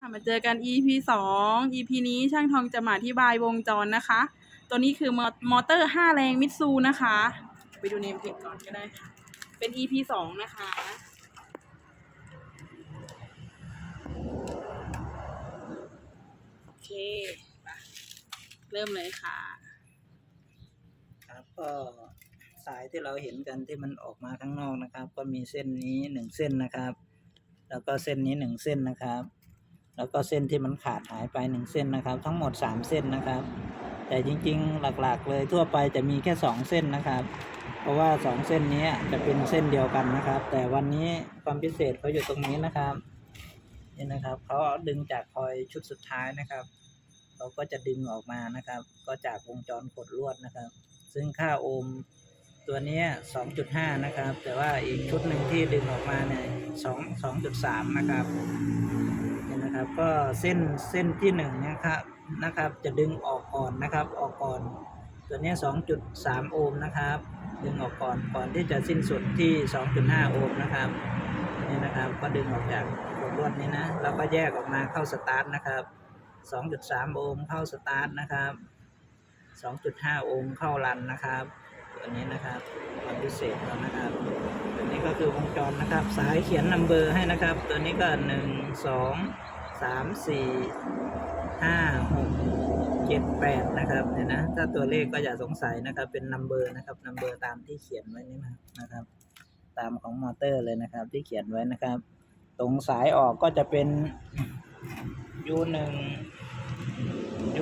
ค่ะมาเจอกัน EP สอง EP นี้ช่างทองจะมาอธิบายวงจรนะคะ ตัวนี้คือมอเตอร์5แรงมิตซูนะคะ ไปดูเนมเพจก่อนก็ได้ค่ะ เป็น EP สองนะคะ โอเค เริ่มเลยค่ะ ครับก็สายที่เราเห็นกันที่มันออกมาข้างนอกนะครับ ก็มีเส้นนี้หนึ่งเส้นนะครับ แล้วก็เส้นนี้หนึ่งเส้นนะครับ แล้วก็เส้นที่มันขาดหายไปหนึ่งเส้นนะครับ ทั้งหมดสามเส้นนะครับ แต่จริงๆหลักๆ เลยทั่วไปจะมีแค่สองเส้นนะครับ เพราะว่าสองเส้นนี้จะเป็นเส้นเดียวกันนะครับ แต่วันนี้ความพิเศษเขาอยู่ตรงนี้นะครับนี่นะครับเขาดึงจากคอยชุดสุดท้ายนะครับเขาก็จะดึงออกมานะครับ ก็จากวงจรกดลวดนะครับ ซึ่งค่าโอห์มตัวนี้ 2.5 นะครับ แต่ว่าอีกชุดหนึ่งที่ดึงออกมาเนี่ย2 2.3 นะครับ นะครับ ก็เส้นเส้นที่หนึ่งเนะครับนะครับ จะดึงออกก่อนนะครับ ออกก่อน ตัวนี้ 2.3 โอห์มนะครับ ดึงออกก่อนก่อนที่จะสิ้นสุดที่ 2.5 โอห์มนะครับนี่นะครับก็ดึงออกจากกดลวดนี้นะแล้วก็แยกออกมาเข้าสตาร์ทนะครับ 2.3 โอห์มเข้าสตาร์ทนะครับ 2.5 โอห์มเข้ารันนะครับตัวนี้นะครับความพิเศษแล้วนะครับตัวนี้ก็คือวงจรนะครับ สายเขียนนัมเบอร์ให้นะครับ ตัวนี้ก็ 1 2 3 4 5 6 7 8นะครับเนี่ยนะถ้าตัวเลขก็อย่าสงสัยนะครับ เป็นนัมเบอร์นะครับนัมเบอร์ตามที่เขียนไว้นี่นะครับ ตามของมอเตอร์เลยนะครับ ที่เขียนไว้นะครับ ตรงสายออกก็จะเป็น U1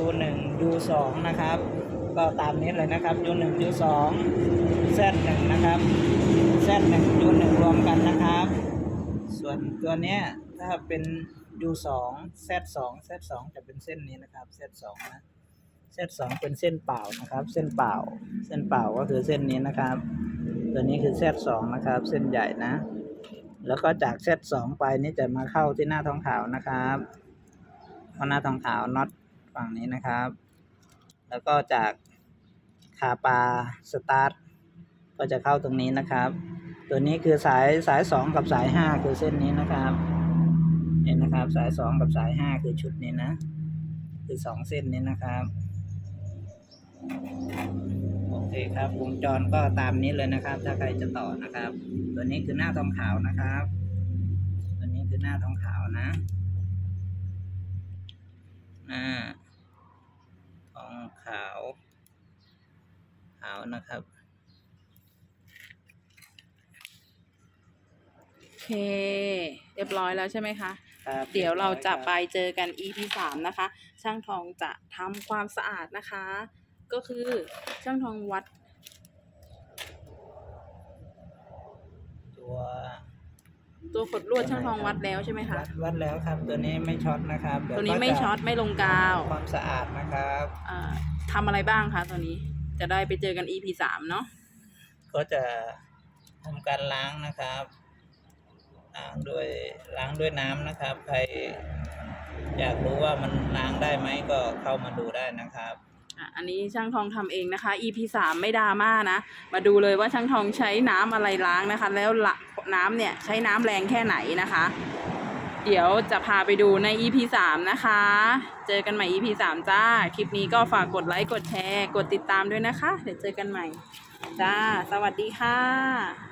U1 U2 นะครับ ก็ตามนี้เลยนะครับ U1 U2 Z1 นะครับ Z1 U1 รวมกันนะครับ ส่วนตัวเนี้ยถ้าเป็น U2 Z2 Z2 จะเป็นเส้นนี้นะครับ Z2 นะ Z2 เป็นเส้นเปล่านะครับ เส้นเปล่า เส้นเปล่าก็คือเส้นนี้นะครับ ตัวนี้คือ Z2 นะครับ เส้นใหญ่นะ แล้วก็จาก Z2 ไปนี่จะมาเข้าที่หน้าทองขาวนะครับเพราะหน้าทองขาวน็อตฝั่งนี้นะครับ แล้วก็จากคาปาสตาร์ทก็จะเข้าตรงนี้นะครับ ตัวนี้คือสายสายสองกับสายห้าคือเส้นนี้นะครับ เห็นนะครับ สายสองกับสายห้าคือชุดนี้นะ คือสองเส้นนี้นะครับ โอเคครับวงจรก็ตามนี้เลยนะครับ ถ้าใครจะต่อนะครับ ตัวนี้คือหน้าทองขาวนะครับ ตัวนี้คือหน้าทองขาวนะหน้าทองขาว ขาวนะครับโอเคเรียบร้อยแล้วใช่ไหมคะครับ เดี๋ยวเราจะไปรียบร้อยคเจอกัน EP สามนะคะ ช่างทองจะทำความสะอาดนะคะ ก็คือช่างทองวัดบตัวตัวขดลวดช่างทองวัดแล้วใช่ไหมคะวัดวัดแล้วครับตัวนี้ไม่ช็อตนะครับเดี๋ยตัวนี้ไม่ก็จะช็อตไม่ลงกาวทำความสะอาดนะครับ อ่าทำอะไรบ้างคะตัวนี้ จะได้ไปเจอกัน EP สามเนาะ ก็จะทำการล้างนะครับ ล้างด้วยล้างด้วยน้ำนะครับ ใครอยากรู้ว่ามันล้างได้ไหมก็เข้ามาดูได้นะครับอันนี้ช่างทองทำเองนะคะ EP สามไม่ดราม่านะ มาดูเลยว่าช่างทองใช้น้ำอะไรล้างนะคะ แล้วละน้ำเนี่ยใช้น้ำแรงแค่ไหนนะคะ เดี๋ยวจะพาไปดูใน EP สามนะคะ เจอกันใหม่ EP สามจ้า คลิปนี้ก็ฝากกดไลค์ กดแชร์ กดติดตามด้วยนะคะ เดี๋ยวเจอกันใหม่ จ้า สวัสดีค่ะ